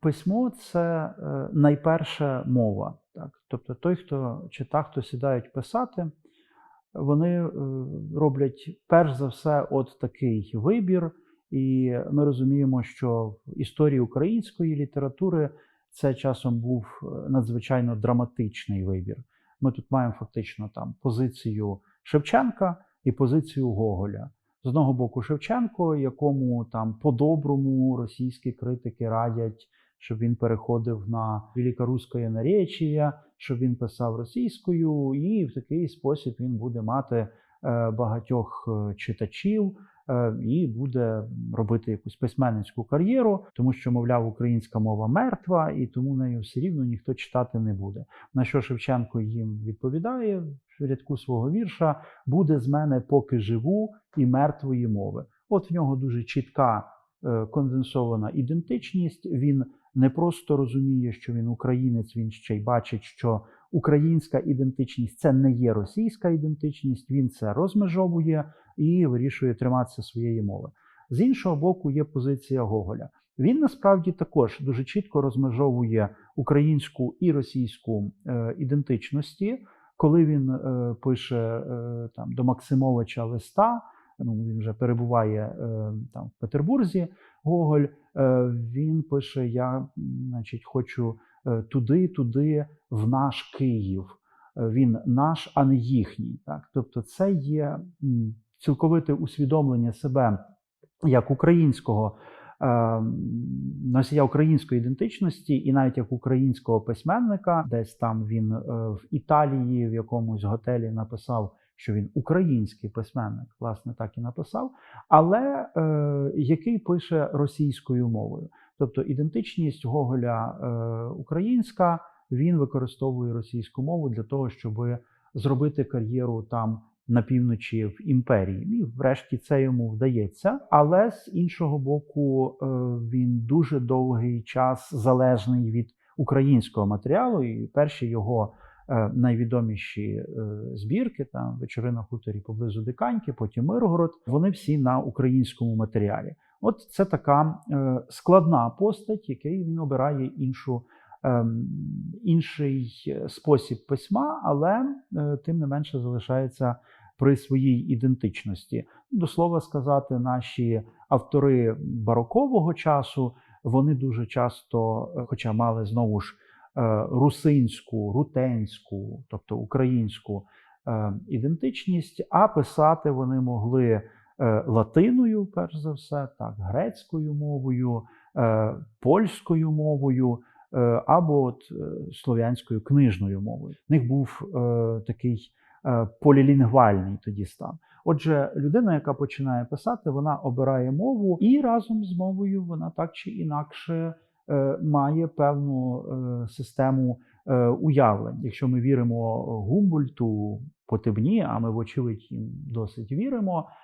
Письмо це е, найперша мова. Так? Тобто той, хто чи та, хто сідають писати, вони е, роблять перш за все от такий вибір. І ми розуміємо, що в історії української літератури це часом був е, надзвичайно драматичний вибір. Ми тут маємо фактично там позицію Шевченка і позицію Гоголя. З одного боку, Шевченко, якому там по-доброму російські критики радять, щоб він переходив на великоруське наречія, щоб він писав російською, і в такий спосіб він буде мати е, багатьох е, читачів і буде робити якусь письменницьку кар'єру, тому що, мовляв, українська мова мертва, і тому нею все рівно ніхто читати не буде. На що Шевченко їм відповідає в рядку свого вірша: буде з мене поки живу і мертвої мови. От в нього дуже чітка е, конденсована ідентичність. Він не просто розуміє, що він українець, він ще й бачить, що українська ідентичність це не є російська ідентичність. Він це розмежовує і вирішує триматися своєї мови. З іншого боку, є позиція Гоголя. Він насправді також дуже чітко розмежовує українську і російську е, ідентичності. Коли він е, пише е, там до Максимовича листа, ну він вже перебуває там в Петербурзі. Гоголь він пише: Я, значить, хочу е, туди, туди, в наш Київ. Е, Він наш, а не їхній. Так? Тобто, це є цілковите усвідомлення себе як українського е, носія української ідентичності, і навіть як українського письменника, десь там він е, в Італії в якомусь готелі написав, що він український письменник, власне, так і написав, але е, який пише російською мовою. Тобто ідентичність Гоголя е, українська, він використовує російську мову для того, щоб зробити кар'єру там на півночі в імперії. І врешті це йому вдається. Але з іншого боку, е, він дуже довгий час залежний від українського матеріалу, і перші його е, найвідоміші е, збірки, там вечори на хуторі поблизу Диканьки, потім Миргород, вони всі на українському матеріалі. От це така е, складна постать, який він обирає іншу. ем, Інший е, спосіб письма, але е, тим не менше залишається при своїй ідентичності. До слова сказати, наші автори барокового часу вони дуже часто, хоча мали знову ж русинську, рутенську, тобто українську е, ідентичність, а писати вони могли латиною, перш за все, так, грецькою мовою, е, польською мовою. е, Або от е, слов'янською книжною мовою. В них був е, такий е, полілінгвальний тоді стан. Отже, людина, яка починає писати, вона обирає мову, і разом з мовою вона так чи інакше е, має певну е, систему е, уявлень. Якщо ми віримо Гумбольту, Потебні, а ми, вочевидь, їм досить віримо, е,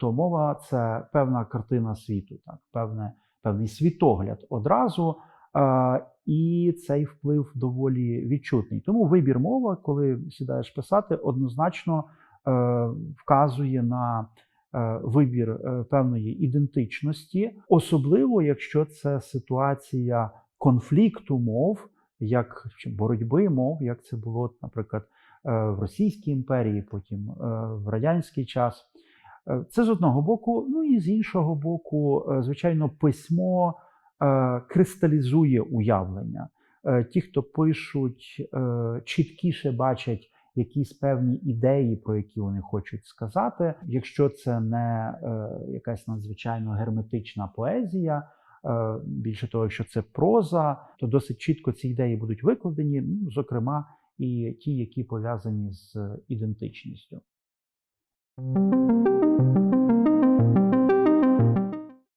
то мова це певна картина світу, так, певне, певний світогляд одразу. Е, І цей вплив доволі відчутний. Тому вибір мови, коли сідаєш писати, однозначно е, вказує на е, вибір е, певної ідентичності, особливо якщо це ситуація конфлікту мов, як боротьби мов, як це було, наприклад, е, в Російській імперії, потім е, в радянський час. Е, Це з одного боку, ну і з іншого боку, е, звичайно, письмо е, кристалізує уявлення. Ті, хто пишуть, чіткіше бачать якісь певні ідеї, про які вони хочуть сказати. Якщо це не якась надзвичайно герметична поезія, більше того, якщо це проза, то досить чітко ці ідеї будуть викладені, ну, зокрема, і ті, які пов'язані з ідентичністю. Música